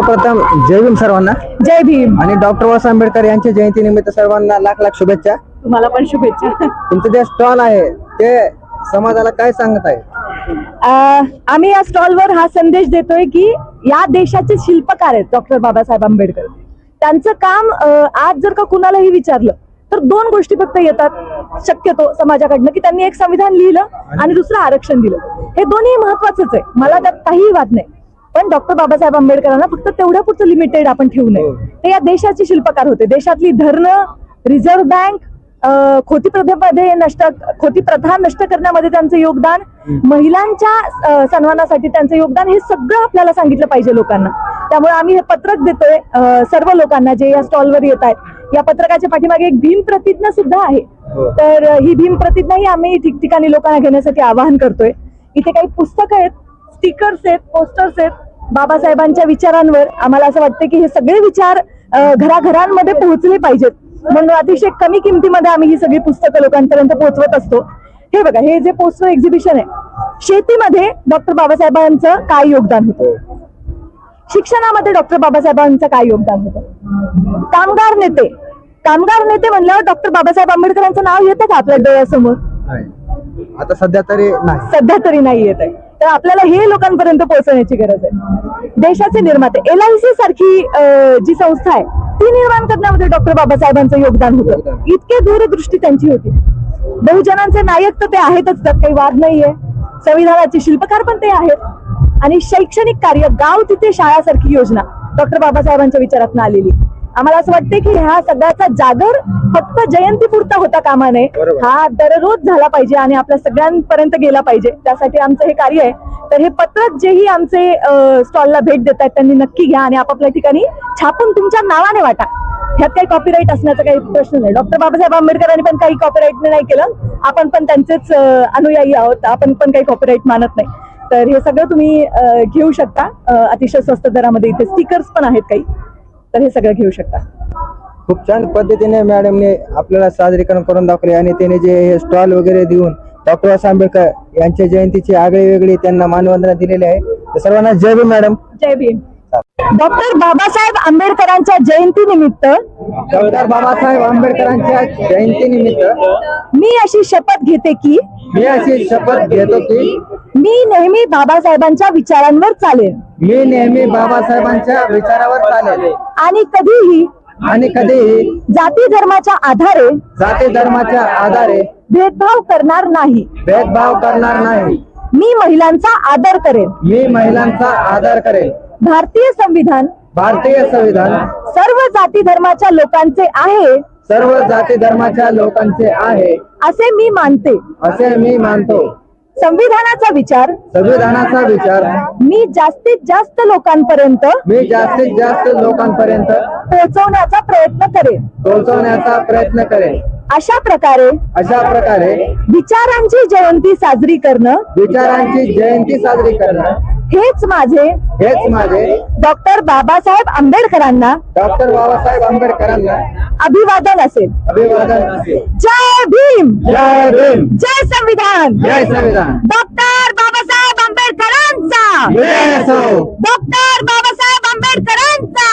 प्रथम जय भीम सर्वांना. जय भीम. आणि डॉक्टर बाबासाहेब आंबेडकर यांच्या जयंती निमित्त सर्वांना लाख लाख शुभेच्छा. तुम्हाला पण शुभेच्छा. तुमचं जे स्टॉल आहे ते समाजाला काय सांगत आहे? आम्ही या स्टॉलवर हा संदेश देतोय की या देशाचे शिल्पकार आहेत डॉक्टर बाबासाहेब आंबेडकर. त्यांचं काम आज जर का कुणालाही विचारलं तर दोन गोष्टी फक्त येतात. शक्यतो समाजाकडनं की त्यांनी एक संविधान लिहिलं आणि दुसरं आरक्षण दिलं. हे दोन्ही महत्वाचंच आहे. मला त्यात काहीही वाद नाही. पण डॉक्टर बाबासाहेब आंबेडकरांना फक्त तेवढ्या पुरतं लिमिटेड आपण ठेवू नये. ते या देशाचे शिल्पकार होते. देशातली धरणं रिझर्व्ह बँक खोटी प्रथेमध्ये नष्ट खोटी प्रथा नष्ट करण्यामध्ये त्यांचं योगदान महिलांच्या सन्मानासाठी त्यांचं योगदान हे सगळं आपल्याला सांगितलं पाहिजे लोकांना. त्यामुळे आम्ही हे पत्रक देतोय सर्व लोकांना जे या स्टॉलवर येत आहेत. या पत्रकाच्या पाठीमागे एक भीम प्रतिज्ञा सुद्धा आहे. हो. तर ही भीम प्रतिज्ञा ही आम्ही ठिकठिकाणी लोकांना घेण्यासाठी आवाहन करतोय. इथे काही पुस्तकं आहेत स्टिकर्स आहेत पोस्टर्स आहेत. बाबासाहेबांच्या विचारांवर आम्हाला असं वाटतं की हे सगळे विचार घराघरांमध्ये पोहोचले पाहिजेत. म्हणून अतिशय कमी किमतीमध्ये आम्ही ही सगळी पुस्तकं लोकांपर्यंत पोहोचवत असतो. हे बघा हे जे पोस्टर एक्झिबिशन आहे शेतीमध्ये डॉक्टर बाबासाहेबांचं काय योगदान होतं? शिक्षणामध्ये डॉक्टर बाबासाहेबांचं काय योगदान होतं? कामगार नेते. कामगार नेते म्हणल्यावर डॉक्टर बाबासाहेब आंबेडकरांचं नाव येतं का आपल्या डोळ्यासमोर. आता सध्या तरी नाही. सध्या तरी नाही येत आहे. तर आपल्याला हे लोकांपर्यंत पोहोचवण्याची गरज आहे. देशाचे निर्माते एल आय सी सारखी जी संस्था आहे ती निर्माण करण्यामध्ये डॉक्टर बाबासाहेबांचं योगदान होतं. इतके दूरदृष्टी त्यांची होती. बहुजनांचे नायक तर ते आहेतच त्यात काही वाद नाहीये. संविधानाचे शिल्पकार पण ते आहेत. आणि शैक्षणिक कार्य गाव तिथे शाळासारखी योजना डॉक्टर बाबासाहेबांच्या विचारातून आलेली. आम्हाला असं वाटतं की ह्या सगळ्याचा जागर फक्त जयंती पुरता होता कामा नये. हा दररोज झाला पाहिजे आणि आपल्या सगळ्यांपर्यंत गेला पाहिजे. त्यासाठी आमचं हे कार्य आहे. तर हे पत्रक जेही आमचे स्टॉलला भेट देत आहेत त्यांनी नक्की घ्या आणि आपापल्या ठिकाणी छापून तुमच्या नावाने वाटा. ह्यात काही कॉपीराईट असण्याचा काही प्रश्न नाही. डॉक्टर बाबासाहेब आंबेडकरांनी पण काही कॉपीराईट नाही केलं. आपण पण त्यांचेच अनुयायी आहोत. आपण पण काही कॉपीराईट मानत नाही. तर हे सगळं तुम्ही घेऊ शकता. अतिशय स्वस्त दरामध्ये इथे स्टिकर्स पण आहेत काही. तर हे सगळं घेऊ शकता. खूप छान पद्धतीने मॅडमने आपल्याला सादरीकरण करून दाखवले आणि त्याने जे हे स्टॉल वगैरे देऊन डॉक्टर बाबासाहेब आंबेडकर यांच्या जयंतीची आगळी वेगळी त्यांना मानवंदना दिलेली आहे. तर सर्वांना जय भीम मॅडम. जय भीम. डॉक्टर बाबासाहेब आंबेडकरांच्या जयंती निमित्त डॉक्टर बाबासाहेब आंबेडकरांच्या जयंती निमित्त मी अशी शपथ घेते की मी अशी शपथ घेतो की मी नेहमी बाबासाहेबांच्या विचारांवर चालेन मी नेहमी बाबासाहेबांच्या विचारावर चालेल. आणि कधीही आणि कधीही जाती धर्माच्या आधारे जाती धर्माच्या आधारे भेदभाव करणार नाही. भेदभाव करणार नाही. मी महिलांचा आदर करेन. मी महिलांचा आदर करेन. भारतीय संविधान भारतीय संविधान सर्व जाती धर्माच्या लोकांचे आहे. सर्व जाती धर्माच्या लोकांचे आहे. असे मी मानते. असे मी मानतो. संविधानाचा विचार. संविधानाचा विचार. मी जास्तीत जास्त लोकांपर्यंत मी जास्तीत जास्त लोकांपर्यंत पोहोचवण्याचा प्रयत्न करेन. पोहोचवण्याचा प्रयत्न करेन. अशा प्रकारे अशा प्रकारे विचारांची जयंती साजरी करणं विचारांची जयंती साजरी करणं हेच माझे हेच माझे डॉक्टर बाबासाहेब आंबेडकरांना डॉक्टर बाबासाहेब आंबेडकरांना अभिवादन असेल. अभिवादन असेल. जय भीम! जय भीम! जय संविधान. जय संविधान. डॉक्टर बाबासाहेब आंबेडकरांचा. डॉक्टर बाबासाहेब आंबेडकरांचा.